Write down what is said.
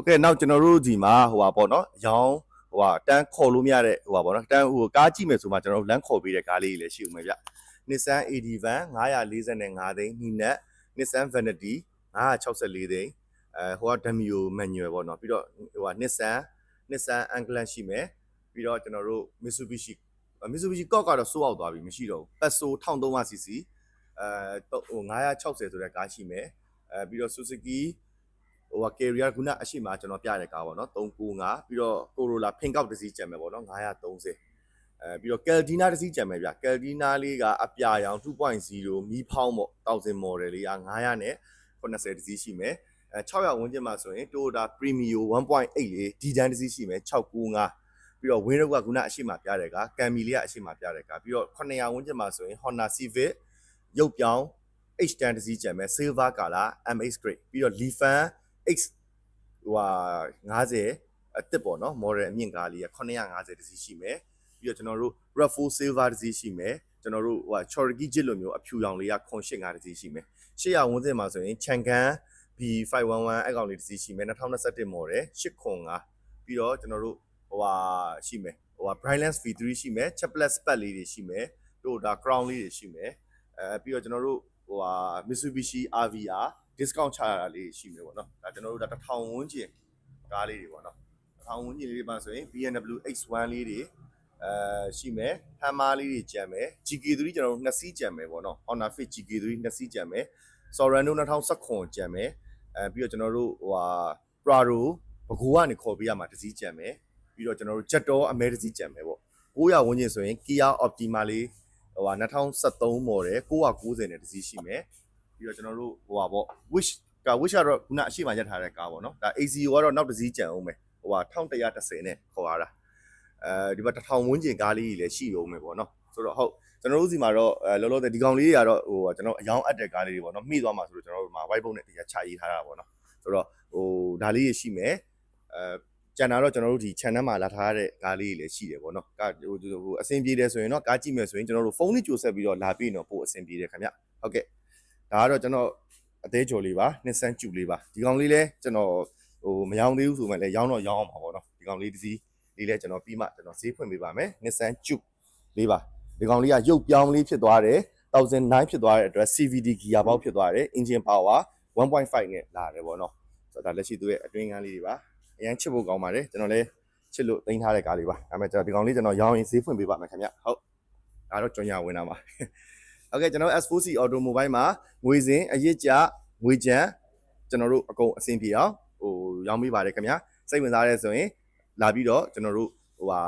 ဟုတ်ကဲ့နောက်ကျွန်တော်တို့ဒီမှာဟိုပါပေါ့နော်ရောင်းဟိုပါတန်းခေါ်လို့မရတဲ့ဟိုပါပေါ့နော်တန်းဟိုကားကြည့်မယ်ဆိုမှကျွန်တော်တို့လမ်းခေါ်ပေးတဲ့ကားလေးကြီးလည်းရှိဦးမယ်ဗျ Nissan AD-Van 945သိန်းနီနက် Nissan Vanity 964သိန်းအဲဟိုက Demio Manual ပေါ့နော်ပြီးတော့ဟိုက Nissan Nissan Anglan ရှိမယ်ပြီးတော့ကျွန်တော်တို့ Mitsubishi Mitsubishi Coq ကတော့စိုးအောက်သွားပြီမရှိတော့ဘူး Passo 1300cc အဲဟို960ဆိုတဲ့ကားရှိမယ်အဲပြီးတော့ Suzuki ဟိုက carrier ခုနအရှိမကျွန်တော်ပြတဲ့ကားပေါ့နော်395ပြီးတော့ Corolla ဖင်ကောက်တစ်စီးကျန်မယ်ပေါ့နော်930အဲပြီးတော့ Caldina တစ်စီးကျန်မယ်ဗျ Caldina လေးကအပြာရောင်2.0မီးဖောင်းပေါ့1000 model လေးက900နဲ့80တစ်စီးရှိမယ်အဲ600ဝန်းကျင်မှာဆိုရင် Toyota Premio 1.8လေးဒီဒန်တစ်စီးရှိမယ်695ပြီးတော့ Win Road ကခုနအရှိမပြတဲ့ကား Camry လေးကအရှိမပြတဲ့ကားပြီးတော့900ဝန်းကျင်မှာဆိုရင် Honda Civic ရုပ်ပြောင်း H10 တစ်စီးကျန်မယ် Silver Color MX Grade ပြီးတော့ Lifan X ဟိုဟာ90အစ်စ်ပေါ့နော် model အမြင့်ကားလေးက950တစ်စီးရှိမယ်ပြီးတော့ကျွန်တော်တို့ RAV4 Silver တစ်စီးရှိမယ်ကျွန်တော်တို့ဟိုဟာ Cherokee Jit လိုမျိုးအဖြူရောင်လေးက985တစ်စီးရှိမယ်800ဝန်းကျင်မှာဆိုရင် Changan B511 အဲ့ကောင်လေးတစ်စီးရှိမယ်2021 model 805ပြီးတော့ကျွန်တော်တို့ဟိုဟာရှိမယ်ဟိုဟာ Brightlands V3 ရှိမယ် Chaplet Spat လေးတွေရှိမယ်တို့ဒါ Crown လေးတွေရှိမယ်အဲပြီးတော့ကျွန်တော်တို့ဟိုဟာ Mitsubishi RVR discount ချရတာလေးရှိမယ်ပေါ့နော်ဒါကျွန်တော်တို့ဒါ1000ဝန်းကျင်ကားလေးတွေပေါ့နော်1000ဝန်းကျင်လေးတွေပါဆိုရင် BMW X1 လေးတွေအဲရှိမယ် Hammer လေးတွေကြံမယ် GK3 ကျွန်တော်တို့နှစ်စီးကြံမယ်ပေါ့နော် Honda Fit GK3 နှစ်စီးကြံမယ် Sorento 2019ကြံမယ်အဲပြီးတော့ကျွန်တော်တို့ဟိုဟာ Prado ဘကူကနေခေါ်ပေးရမှာတစ်စီးကြံမယ်ပြီးတော့ကျွန်တော်တို့ Jettor အမဲတစ်စီးကြံမယ်ပေါ့900ဝန်းကျင်ဆိုရင် Kia Optima လေးဟိုဟာ2013 model 990နဲ့တစ်စီးရှိမယ် ပြီးတော့ကျွန်တော်တို့ဟိုပါပေါ့ wish က wish ကတော့ခုနအရှိမရက်ထားတဲ့ကားပေါ့နော်ဒါ ACO ကတော့နောက်တစ်စီးကြံအောင်မယ်ဟိုပါ1110နဲ့ခေါ်ရတာအဲဒီမှာ1000ဝန်းကျင်ကားလေးကြီးလည်းရှိအောင်မယ်ပေါ့နော်ဆိုတော့ဟုတ်ကျွန်တော်တို့စီမှာတော့အဲလောလောဆယ်ဒီကောင်လေးတွေကတော့ဟိုကျွန်တော်အယောင်အပ်တဲ့ကားလေးတွေပေါ့နော်မှီသွားမှာဆိုတော့ကျွန်တော်တို့မှာ white box နဲ့တရားချရေးထားတာပေါ့နော်ဆိုတော့ဟိုဒါလေးတွေရှိမယ်အဲကျန်တာတော့ကျွန်တော်တို့ဒီ channel မှာလာထားတဲ့ကားလေးတွေလည်းရှိတယ်ပေါ့နော်ကားဟိုဟိုအဆင်ပြေတယ်ဆိုရင်တော့ကားကြည့်မယ်ဆိုရင်ကျွန်တော်တို့ဖုန်းလေးကြိုဆက်ပြီးတော့လာပြီးတော့ပို့အဆင်ပြေတယ်ခင်ဗျဟုတ်ကဲ့ ဒါကတော့ကျွန်တော်အသေးကြော်လေးပါနှစ်ဆန်းကျူလေးပါဒီကောင်လေးလဲကျွန်တော်ဟိုမရောင်းသေးဘူးဆိုမှလည်းရောင်းတော့ရောင်းအောင်ပါပေါ့နော်ဒီကောင်လေးတစ်စီးလေးလဲကျွန်တော်ပြီးမှကျွန်တော်ဈေးဖွင့်ပေးပါမယ်နှစ်ဆန်းကျူလေးပါဒီကောင်လေးကရုပ်ပြောင်းလေးဖြစ်သွားတယ်1009ဖြစ်သွားတဲ့အတွက် CVD gear box ဖြစ်သွားတယ် engine power 1.5နဲ့လာတယ်ပေါ့နော်ဆိုတော့ဒါလက်ရှိသူရဲ့အတွင်းကန်းလေးတွေပါအရင်ချစ်ဖို့ကောင်းပါတယ်ကျွန်တော်လည်းချစ်လို့တင်ထားတဲ့ကားလေးပါဒါပေမဲ့ကျွန်တော်ဒီကောင်လေးကျွန်တော်ရောင်းရင်ဈေးဖွင့်ပေးပါမယ်ခင်ဗျဟုတ်ဒါတော့ကျွန်ရဝင်တာပါ โอเคကျွန်တော် S4C Automobile မှာငွေစဉ်အရစ်ကြငွေကြံကျွန်တော်တို့အကုန်အဆင်ပြေအောင်ဟိုရောင်းပေးပါတယ်ခင်ဗျာစိတ်ဝင်စားရဲဆိုရင်လာပြီးတော့ကျွန်တော်တို့ဟိုဟာ